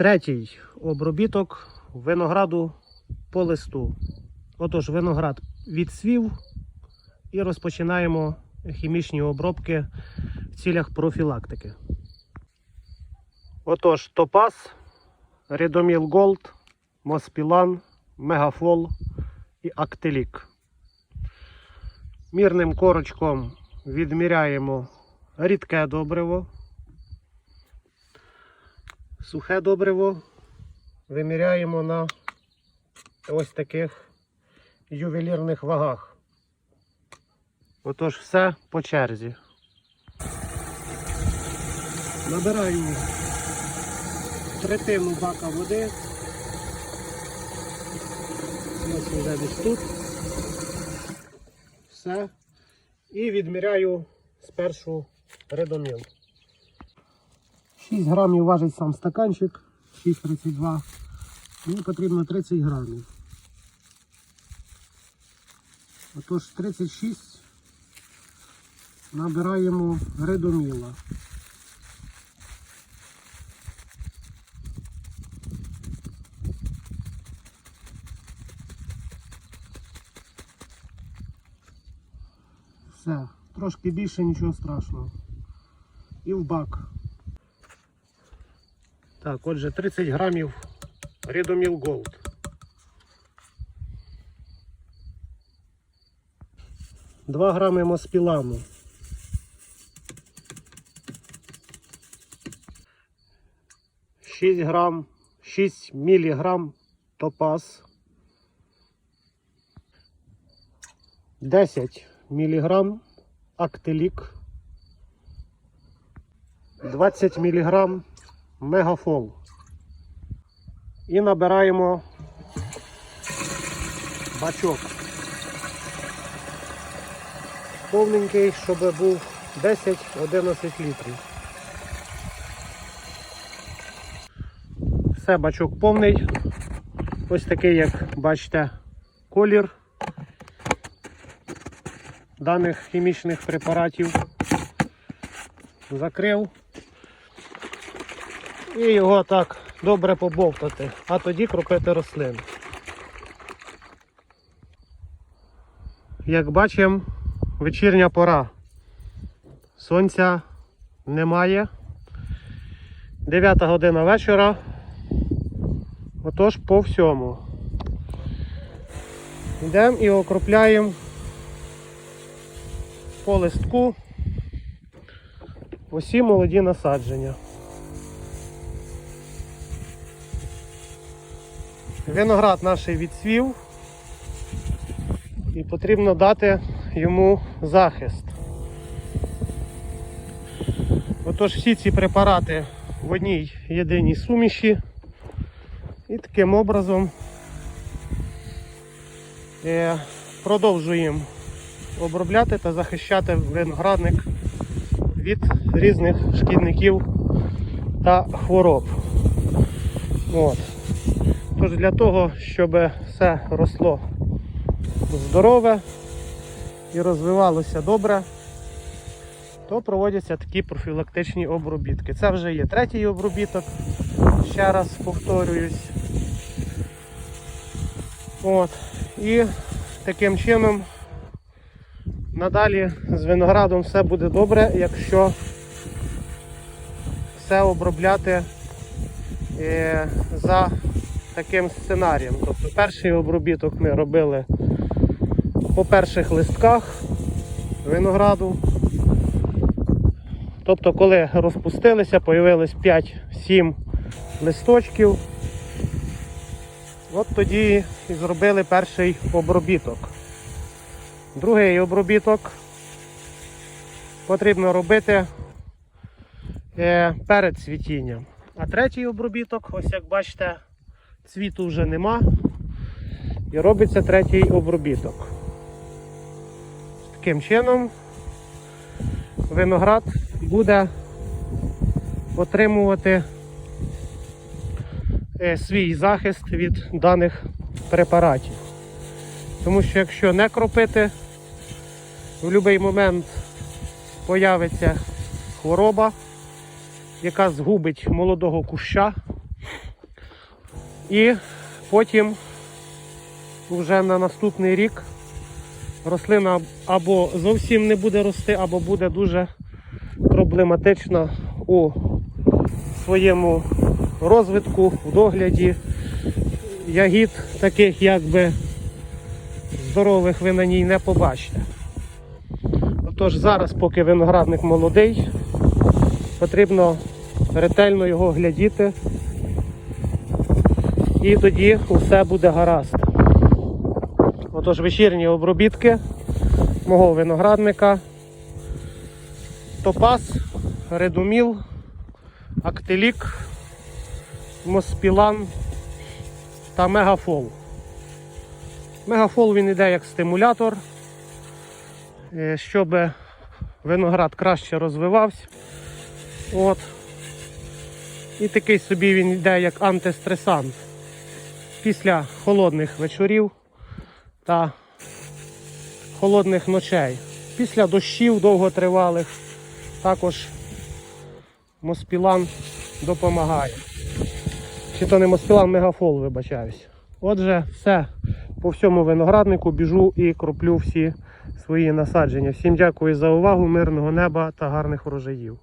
Третій обробіток винограду по листу. Отож, виноград відсвів і розпочинаємо хімічні обробки в цілях профілактики. Отож, топаз, Редоміл Голд, Моспілан, Мегафол і Актелік. Мірним корочком відміряємо рідке добриво, сухе добриво виміряємо на ось таких ювелірних вагах. Отож, все по черзі. Набираю третину бака води. Ось вже десь тут. Все. І відміряю спершу редоміл. 6 грамів важить сам стаканчик, 6,32. Мені потрібно 30 грамів. Отож 36 набираємо редоміла. Все, трошки більше, нічого страшного. І в бак. Так, отже, 30 грамів Redomil Gold. Два грами моспіламу. Шість грам, 6 міліграм топаз. 10 міліграм актелік. 20 міліграм мегафол. І набираємо бачок. Повненький, щоб був 10-11 літрів. Все, бачок повний. Ось такий, як бачите, колір даних хімічних препаратів. Закрив. І його так добре побовтати, а тоді кропити рослин. Як бачимо, вечірня пора. Сонця немає. 9 година вечора. Отож по всьому. Йдемо і окропляємо по листку усі молоді насадження. Виноград наш відсвів і потрібно дати йому захист. Отож всі ці препарати в одній єдиній суміші і таким образом е, продовжуємо обробляти та захищати виноградник від різних шкідників та хвороб. От. Тож для того, щоб все росло здорове і розвивалося добре, то проводяться такі профілактичні обробітки. Це вже є третій обробіток, ще раз повторююсь. От. І таким чином надалі з виноградом все буде добре, якщо все обробляти е, за таким сценарієм. Тобто перший обробіток ми робили по перших листках винограду. Тобто, коли розпустилися, появилось 5-7 листочків, от тоді і зробили перший обробіток. Другий обробіток потрібно робити е, перед цвітінням. А третій обробіток, ось як бачите, цвіту вже нема. І робиться третій обробіток. Таким чином виноград буде отримувати е, свій захист від даних препаратів. Тому що якщо не кропити, в будь-який момент появиться хвороба, яка згубить молодого куща І потім вже на наступний рік рослина або зовсім не буде рости, або буде дуже проблематична у своєму розвитку, в догляді. Ягід таких якби здорових ви на ній не побачите. Отож зараз, поки виноградник молодий, потрібно ретельно його глядіти. І тоді усе буде гаразд. Отож, вечірні обробітки мого виноградника. Топаз, редуміл, актелік, моспілан та мегафол. Мегафол він йде як стимулятор, е, щоб виноград краще розвивався. От. І такий собі він йде як антистресант після холодних вечорів та холодних ночей. Після дощів довготривалих також Моспілан допомагає. Чи то не Моспілан, мегафол, вибачаюсь. Отже, все по всьому винограднику біжу і кроплю всі свої насадження. Всім дякую за увагу, мирного неба та гарних врожаїв.